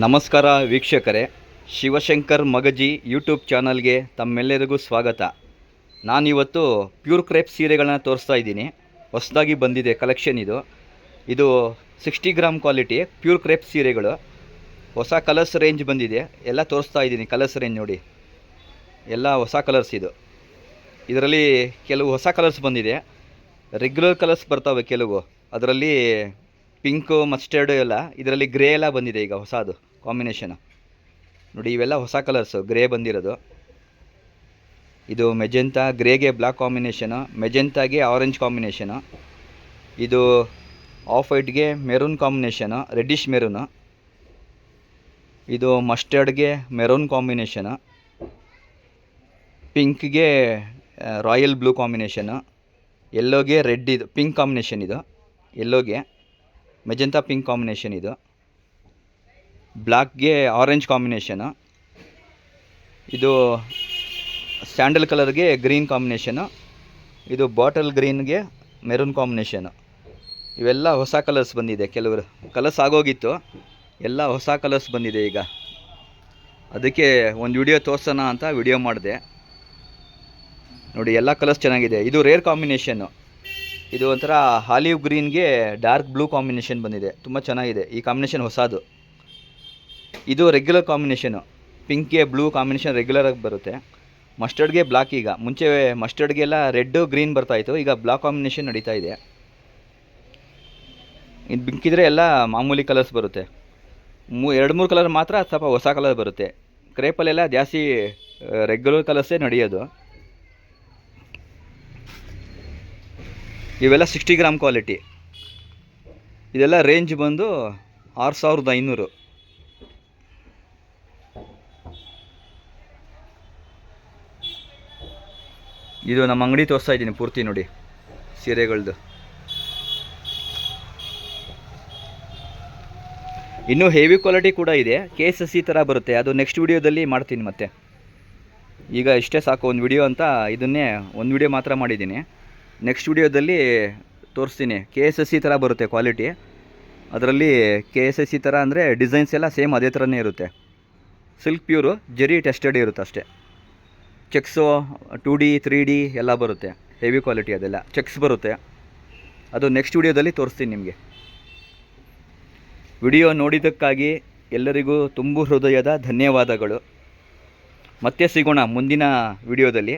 ನಮಸ್ಕಾರ ವೀಕ್ಷಕರೇ, ಶಿವಶಂಕರ್ ಮಗಜಿ ಯೂಟ್ಯೂಬ್ ಚಾನಲ್ಗೆ ತಮ್ಮೆಲ್ಲರಿಗೂ ಸ್ವಾಗತ. ನಾನಿವತ್ತು ಪ್ಯೂರ್ ಕ್ರೇಪ್ ಸೀರೆಗಳನ್ನ ತೋರಿಸ್ತಾ ಇದ್ದೀನಿ. ಹೊಸದಾಗಿ ಬಂದಿದೆ ಕಲೆಕ್ಷನ್ ಇದು. ಇದು sixty gram quality pure crepe ಸೀರೆಗಳು. ಹೊಸ ಕಲರ್ಸ್ ರೇಂಜ್ ಬಂದಿದೆ. ಎಲ್ಲ ತೋರಿಸ್ತಾ ಇದ್ದೀನಿ ಕಲರ್ಸ್ ರೇಂಜ್ ನೋಡಿ. ಎಲ್ಲ ಹೊಸ ಕಲರ್ಸ್ ಇದು. ಇದರಲ್ಲಿ ಕೆಲವು ಹೊಸ ಕಲರ್ಸ್ ಬಂದಿದೆ. ರೆಗ್ಯುಲರ್ ಕಲರ್ಸ್ ಬರ್ತವೆ ಕೆಲವು. ಅದರಲ್ಲಿ ಪಿಂಕು, ಮಸ್ಟರ್ಡು ಎಲ್ಲ ಇದರಲ್ಲಿ ಗ್ರೇ ಎಲ್ಲ ಬಂದಿದೆ ಈಗ ಹೊಸದು, ಕಾಂಬಿನೇಷನ್. ನೋಡಿ, ಇವೆಲ್ಲ ಹೊಸ ಕಲರ್ಸು, ಗ್ರೇ ಬಂದಿರೋದು. ಇದು ಮೆಜೆಂತಾ, ಗ್ರೇಗೆ ಬ್ಲಾಕ್ ಕಾಂಬಿನೇಷನು, ಮೆಜೆಂತಾಗೆ ಆರೆಂಜ್ ಕಾಂಬಿನೇಷನು. ಇದು ಆಫ್ ವೈಟ್ಗೆ ಮೆರೂನ್ ಕಾಂಬಿನೇಷನು, ರೆಡ್ಡಿಶ್ ಮೆರೂನು. ಇದು ಮಸ್ಟರ್ಡ್ಗೆ ಮೆರೂನ್ ಕಾಂಬಿನೇಷನು. ಪಿಂಕ್ಗೆ, ರಾಯಲ್ ಬ್ಲೂ ಕಾಂಬಿನೇಷನು. ಎಲ್ಲೋಗೆ ರೆಡ್ ಇದು, ಪಿಂಕ್ ಕಾಂಬಿನೇಷನ್ ಇದು ಎಲ್ಲೋಗೆ ಮೆಜೆಂತಾ ಪಿಂಕ್ ಕಾಂಬಿನೇಷನ್ ಇದು. ಬ್ಲ್ಯಾಕ್ಗೆ ಆರೆಂಜ್ ಕಾಂಬಿನೇಷನು ಇದು ಸ್ಯಾಂಡಲ್ ಕಲರ್ಗೆ ಗ್ರೀನ್ ಕಾಂಬಿನೇಷನು ಇದು ಬಾಟಲ್ ಗ್ರೀನ್ಗೆ ಮೆರೂನ್ ಕಾಂಬಿನೇಷನು ಇವೆಲ್ಲ ಹೊಸ ಕಲರ್ಸ್ ಬಂದಿದೆ. ಕೆಲವರು ಕಲರ್ಸ್ ಆಗೋಗಿತ್ತು. ಎಲ್ಲ ಹೊಸ ಕಲರ್ಸ್ ಬಂದಿದೆ ಈಗ. ಅದಕ್ಕೆ ಒಂದು ವಿಡಿಯೋ ತೋರ್ಸೋಣ ಅಂತ ವಿಡಿಯೋ ಮಾಡಿದೆ. ನೋಡಿ, ಎಲ್ಲ ಕಲರ್ಸ್ ಚೆನ್ನಾಗಿದೆ. ಇದು ರೇರ್ ಕಾಂಬಿನೇಷನ್ನು ಇದು ಒಂಥರ ಹಾಲಿವ್ ಗ್ರೀನ್ಗೆ ಡಾರ್ಕ್ ಬ್ಲೂ ಕಾಂಬಿನೇಷನ್ ಬಂದಿದೆ. ತುಂಬ ಚೆನ್ನಾಗಿದೆ. ಈ ಕಾಂಬಿನೇಷನ್ ಹೊಸದು. ಇದು ರೆಗ್ಯುಲರ್ ಕಾಂಬಿನೇಷನು. ಪಿಂಕ್ಗೆ ಬ್ಲೂ ಕಾಂಬಿನೇಷನ್ ರೆಗ್ಯುಲರಾಗಿ ಬರುತ್ತೆ. ಮಸ್ಟರ್ಡ್ಗೆ ಬ್ಲಾಕ್ ಈಗ. ಮುಂಚೆ ಮಸ್ಟರ್ಡ್ಗೆಲ್ಲ ರೆಡ್ಡು, ಗ್ರೀನ್ ಬರ್ತಾಯಿತ್ತು ಈಗ ಬ್ಲಾಕ್ ಕಾಂಬಿನೇಷನ್ ನಡೀತಾ ಇದೆ. ಇದು ಬಿಂಕಿದ್ರೆ ಎಲ್ಲ ಮಾಮೂಲಿ ಕಲರ್ಸ್ ಬರುತ್ತೆ. ಮೂ, ಎರಡು ಮೂರು ಕಲರ್ ಮಾತ್ರ ಸ್ವಲ್ಪ ಹೊಸ ಕಲರ್ ಬರುತ್ತೆ. ಕ್ರೇಪಲ್ಲೆಲ್ಲ ಜಾಸ್ತಿ ರೆಗ್ಯುಲರ್ ಕಲರ್ಸೇ ನಡೆಯೋದು. ಇವೆಲ್ಲ ಸಿಕ್ಸ್ಟಿ ಗ್ರಾಮ್ ಕ್ವಾಲಿಟಿ. ಇದೆಲ್ಲ ರೇಂಜ್ ಬಂದು ಆರು ಸಾವಿರದ ಐನೂರು. ಇದು ನಮ್ಮ ಅಂಗಡಿ ತೋರಿಸ್ತಾ ಇದ್ದೀನಿ ಪೂರ್ತಿ ನೋಡಿ ಸೀರೆಗಳದ್ದು ಇನ್ನೂ ಹೆವಿ ಕ್ವಾಲಿಟಿ ಕೂಡ ಇದೆ ಕೆ ಎಸ್ ಎಸ್ ಸಿ ಥರ ಬರುತ್ತೆ. ಅದು ನೆಕ್ಸ್ಟ್ ವಿಡಿಯೋದಲ್ಲಿ ಮಾಡ್ತೀನಿ ಮತ್ತೆ. ಈಗ ಇಷ್ಟೇ ಸಾಕು, ಒಂದು ವಿಡಿಯೋ ಅಂತ ಇದನ್ನೇ, ಒಂದು ವಿಡಿಯೋ ಮಾತ್ರ ಮಾಡಿದ್ದೀನಿ. ನೆಕ್ಸ್ಟ್ ವಿಡಿಯೋದಲ್ಲಿ ತೋರಿಸ್ತೀನಿ. ಕೆ ಎಸ್ ಎಸ್ ಸಿ ಥರ ಬರುತ್ತೆ ಕ್ವಾಲಿಟಿ ಅದರಲ್ಲಿ ಕೆ ಎಸ್ ಎಸ್ ಸಿ ಥರ ಅಂದರೆ ಡಿಸೈನ್ಸ್ ಎಲ್ಲ ಸೇಮ್ ಅದೇ ಥರನೇ ಇರುತ್ತೆ. ಸಿಲ್ಕ್ ಪ್ಯೂರು ಜರಿ ಟೆಸ್ಟೆಡ್ ಇರುತ್ತೆ ಅಷ್ಟೇ. Checks two D three D ಎಲ್ಲ ಬರುತ್ತೆ. ಹೆವಿ ಕ್ವಾಲಿಟಿ ಅದೆಲ್ಲ. ಚೆಕ್ಸ್ ಬರುತ್ತೆ. ಅದು ನೆಕ್ಸ್ಟ್ ವಿಡಿಯೋದಲ್ಲಿ ತೋರಿಸ್ತೀನಿ ನಿಮಗೆ. ವಿಡಿಯೋ ನೋಡಿದ್ದಕ್ಕಾಗಿ ಎಲ್ಲರಿಗೂ ತುಂಬು ಹೃದಯದ ಧನ್ಯವಾದಗಳು. ಮತ್ತೆ ಸಿಗೋಣ ಮುಂದಿನ ವಿಡಿಯೋದಲ್ಲಿ